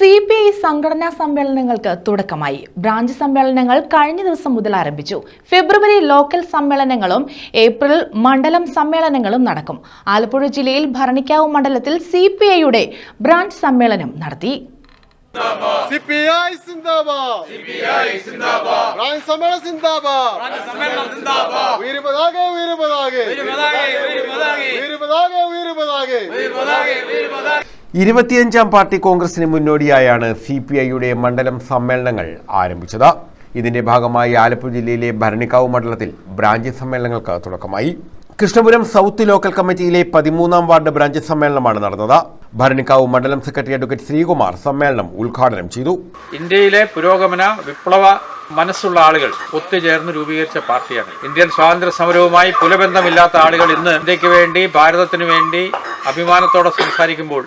C P I സംഘടനാ സമ്മേളനങ്ങൾക്ക് തുടക്കമായി. Branch സമ്മേളനങ്ങൾ കഴിഞ്ഞ ദിവസം മുതൽ ആരംഭിച്ചു. ഫെബ്രുവരി ലോക്കൽ സമ്മേളനങ്ങളും ഏപ്രിൽ മണ്ഡലം സമ്മേളനങ്ങളും നടക്കും. ആലപ്പുഴ ജില്ലയിൽ ഭരണിക്കാവ് മണ്ഡലത്തിൽ സി പി ഐയുടെ ബ്രാഞ്ച് സമ്മേളനം നടത്തി. സിപിഐ ഇരുപത്തിയഞ്ചാം പാർട്ടി കോൺഗ്രസിന് മുന്നോടിയായാണ് സി പി ഐയുടെ മണ്ഡലം സമ്മേളനങ്ങൾ ആരംഭിച്ചത്. ഇതിന്റെ ഭാഗമായി ആലപ്പുഴ ജില്ലയിലെ ഭരണിക്കാവ് മണ്ഡലത്തിൽ ബ്രാഞ്ച് സമ്മേളനങ്ങൾക്ക് തുടക്കമായി. കൃഷ്ണപുരം സൗത്ത് ലോക്കൽ കമ്മിറ്റിയിലെ പതിമൂന്നാം വാർഡ് ബ്രാഞ്ച് സമ്മേളനമാണ് നടന്നത്. ഭരണിക്കാവ് മണ്ഡലം സെക്രട്ടറി അഡ്വക്കേറ്റ് ശ്രീകുമാർ സമ്മേളനം ഉദ്ഘാടനം ചെയ്തു. ഇന്ത്യയിലെ പുരോഗമന വിപ്ലവ മനസ്സുള്ള ആളുകൾ ഒത്തുചേർന്ന് രൂപീകരിച്ച പാർട്ടിയാണ്. ഇന്ത്യൻ സ്വാതന്ത്ര്യ സമരവുമായി പുലബന്ധമില്ലാത്ത ആളുകൾ ഇന്ന് ഇന്ത്യയ്ക്ക് വേണ്ടി ഭാരതത്തിന് വേണ്ടി അഭിമാനത്തോടെ സംസാരിക്കുമ്പോൾ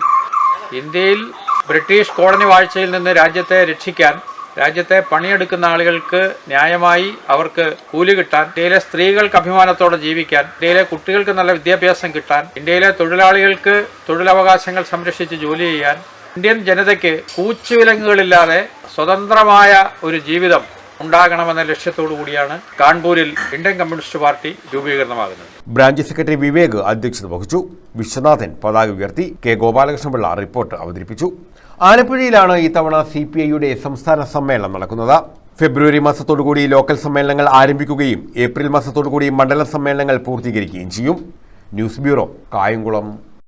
ഇന്ത്യയിൽ ബ്രിട്ടീഷ് കോളനി വാഴ്ചയിൽ നിന്ന് രാജ്യത്തെ രക്ഷിക്കാൻ രാജ്യത്തെ പണിയെടുക്കുന്ന ആളുകൾക്ക് ന്യായമായി അവർക്ക് കൂലി കിട്ടാൻ ഇന്ത്യയിലെ സ്ത്രീകൾക്ക് അഭിമാനത്തോടെ ജീവിക്കാൻ ഇന്ത്യയിലെ കുട്ടികൾക്ക് നല്ല വിദ്യാഭ്യാസം കിട്ടാൻ ഇന്ത്യയിലെ തൊഴിലാളികൾക്ക് തൊഴിലവകാശങ്ങൾ സംരക്ഷിച്ച് ജോലി ചെയ്യാൻ ഇന്ത്യൻ ജനതയ്ക്ക് കൂച്ചുവിലങ്ങുകളില്ലാതെ സ്വതന്ത്രമായ ഒരു ജീവിതം ഉണ്ടാകണമെന്ന ലക്ഷ്യത്തോടു കൂടിയാണ് കാൺപൂരിൽ ഇന്ത്യൻ കമ്മ്യൂണിസ്റ്റ് പാർട്ടി രൂപീകരണമാകുന്നത്. ബ്രാഞ്ച് സെക്രട്ടറി വിവേക് അധ്യക്ഷത വഹിച്ചു. വിശ്വനാഥൻ പതാക ഉയർത്തി കെ ഗോപാലകൃഷ്ണപിള്ള റിപ്പോർട്ട് അവതരിപ്പിച്ചു. ആലപ്പുഴയിലാണ് ഇത്തവണ സി പി ഐയുടെ സംസ്ഥാന സമ്മേളനം നടക്കുന്നത്. ഫെബ്രുവരി മാസത്തോടുകൂടി ലോക്കൽ സമ്മേളനങ്ങൾ ആരംഭിക്കുകയും ഏപ്രിൽ മാസത്തോടുകൂടി മണ്ഡല സമ്മേളനങ്ങൾ പൂർത്തീകരിക്കുകയും ചെയ്യും. News bureau Kayamkulam.